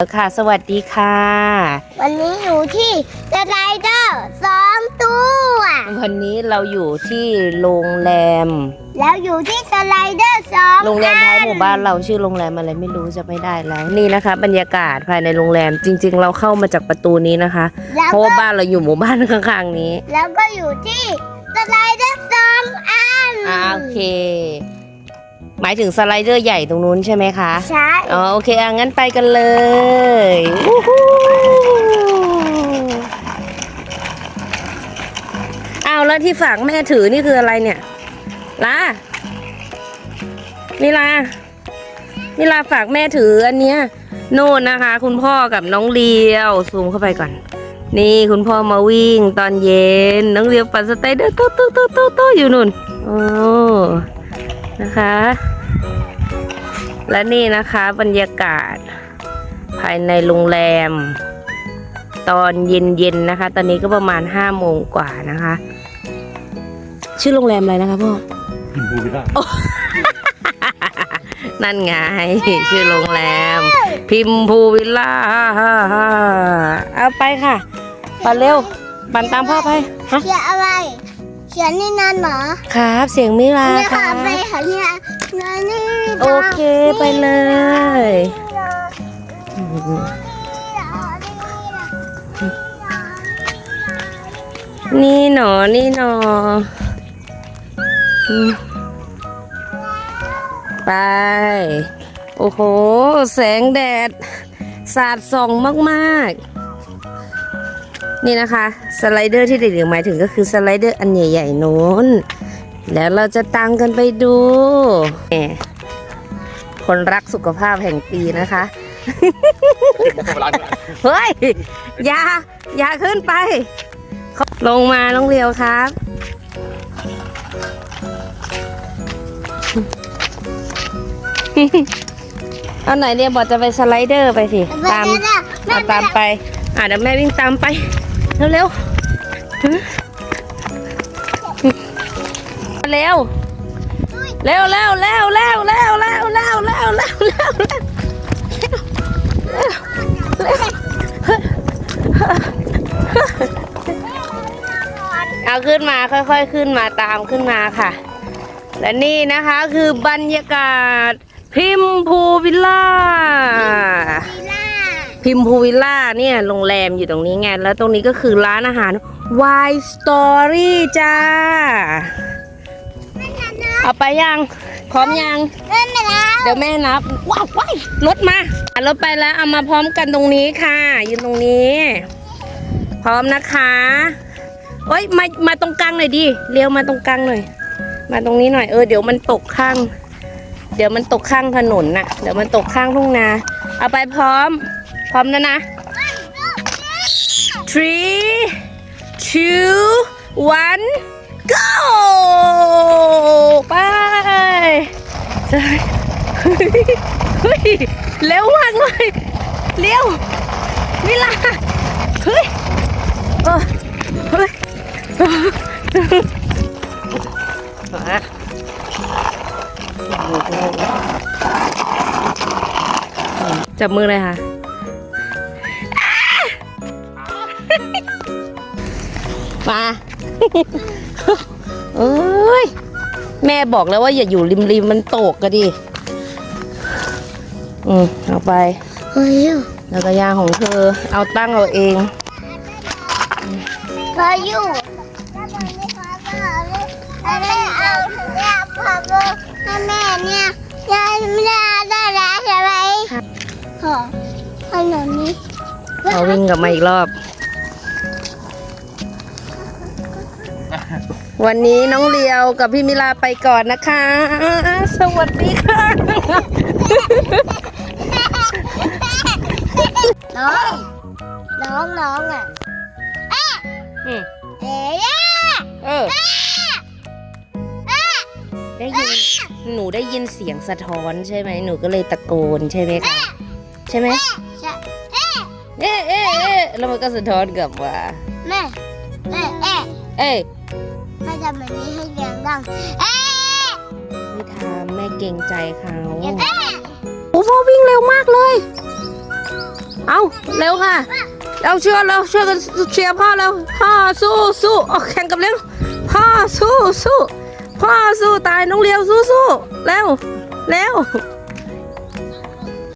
ค่ะ สวัสดีค่ะ วันนี้อยู่ที่สไลเดอร์สองตัว วันนี้เราอยู่ที่โรงแรม แล้วอยู่ที่สไลเดอร์สองโรงแรมท้ายหมู่บ้านเราชื่อโรงแรมอะไรไม่รู้จะไม่ได้แล้ว นี่นะคะ บรรยากาศภายในโรงแรมจริง ๆ เราเข้ามาจากประตูนี้นะคะแล้วเพราะก็ว่าบ้านเราอยู่หมู่บ้านข้างๆนี้ แล้วก็อยู่ที่สไลเดอร์สองอันอ่าโอเค หมายถึงสไลเดอร์ใหญ่ตรงนู้นใช่ไหมคะ ใช่อ๋อโอเคอะงั้นไปกันเลยวู้ฮู้อ้าวแล้วที่ฝากแม่ถือนี่คืออะไรเนี่ยลามิลามิลาฝากแม่ถืออันเนี้ยโน่นนะคะ คุณพ่อกับน้องเลียวซูมเข้าไปก่อน นี่คุณพ่อมาวิ่งตอนเย็น น้องเลียวปั่นสไตเดอร์โต๊ะโต๊ะโต๊ะโต๊ะโต๊ะอยู่นู่นโอ้ นะคะ และนี่นะคะบรรยากาศ ภายในโรงแรม ตอนเย็นๆนะคะ ตอนนี้ก็ประมาณห้าโมงกว่านะคะ ชื่อโรงแรมอะไรนะคะพ่อพิมพูวิลล่านั่นไง ชื่อโรงแรม พิมพูวิลล่าเอาไปค่ะ ปั่นเร็ว ปั่นตามพ่อไปฮะเขียนอะไร เขียนนี่นั่นเหรอครับ เสียงมิลาเนี่ยคค่ะรับไปหาเนี่ยนั่นนี่โอเคไปเลยนี่หนอนี่หนออืมไป โอ้โห แสงแดด สาดส่องมาก ๆ นี่นะคะสไลเดอร์ที่เด็กๆหมายถึงก็คือสไลเดอร์อันใหญ่ๆนู้น แล้วเราจะตังกันไปดูแหมคนรักสุขภาพแห่งปีนะคะเวลาเนี่ยเฮ้ยอย่าอย่าขึ้นไป ลงมาน้องเรียวครับ เอาไหนเรียวบอกจะไปสไลเดอร์ไปสิ ตามแม่เอาตามไป อะเดี๋ยวแม่วิ่งตามไป เร็วๆฮะเร็วเร็วเร็วเร็วเร็วเร็วเร็วเร็วเร็วเร็วเร็วเร็วเอาขึ้นมาค่อยๆขึ้นมาตามขึ้นมาค่ะ และนี่นะคะคือบรรยากาศพิมพูวิลล่า พิมพูวิลล่าเนี่ยโรงแรมอยู่ตรงนี้ไง แล้วตรงนี้ก็คือร้านอาหาร Y Story จ้า เอาไปยัง พร้อมยังเล่นไปแล้วเดี๋ยวแม่นับ ว้าวว้ายรถมาอะรถไปแล้วเอามาพร้อมกันตรงนี้ค่ะยืนตรงนี้ พร้อมนะคะเอ้ยมามาตรงกลางหน่อยดิเลี้ยวมาตรงกลางหน่อย มาตรงนี้หน่อยเออเดี๋ยวมันตกข้าง เดี๋ยวมันตกข้างถนนน่ะ เดี๋ยวมันตกข้างทุ่งนา เอาไปพร้อม พร้อมแล้วนะ three two one go ไปเฮ้ยเฮ้ยเร็วมากเลยเร็วเวลาเฮ้ยเออเฮ้ยจับมือเลยค่ะ มาเอ้ย แม่บอกแล้วว่าอย่าอยู่ริมริมๆมันตกก็ดิ อืมเอาไป เฮ้ยแล้วก็ยางของเธอ เอาตั้งเอาเองพออยู่แม่เอาเนี่ยพอให้แม่เนี่ยยายไม่ได้ได้แล้วใช่ไหมขอขนมนี้เอาวิ่งกลับมาอีกรอบ วันนี้น้องเลียวกับพี่มิลาไปก่อนนะคะ สวัสดีค่ะ น้อง น้องน้องอะอืมเอ๊ะเออ ได้ยิน หนูได้ยินเสียงสะท้อนใช่ไหม หนูก็เลยตะโกนใช่ไหมคะ ใช่ไหมใช่เอ๊ะเอ๊ะเอ๊ะแล้วมันก็สะท้อนกลับว่าแม่แม่เอ๊ะเอ้ย แม่ทำแบบนี้ให้เสียงดัง เอ๊ะไม่ทำแม่เกรงใจเขาเอ๊ะโอ้พ่อวิ่งเร็วมากเลย เอาเร็วค่ะ เราเชื่อเราช่วยกันเชียร์พ่อแล้ว พ่อสู้สู้ออกแข่งกับเร็วพ่อสู้สู้พ่อสู้ตายน้องเลียวสู้สู้เร็วเร็ว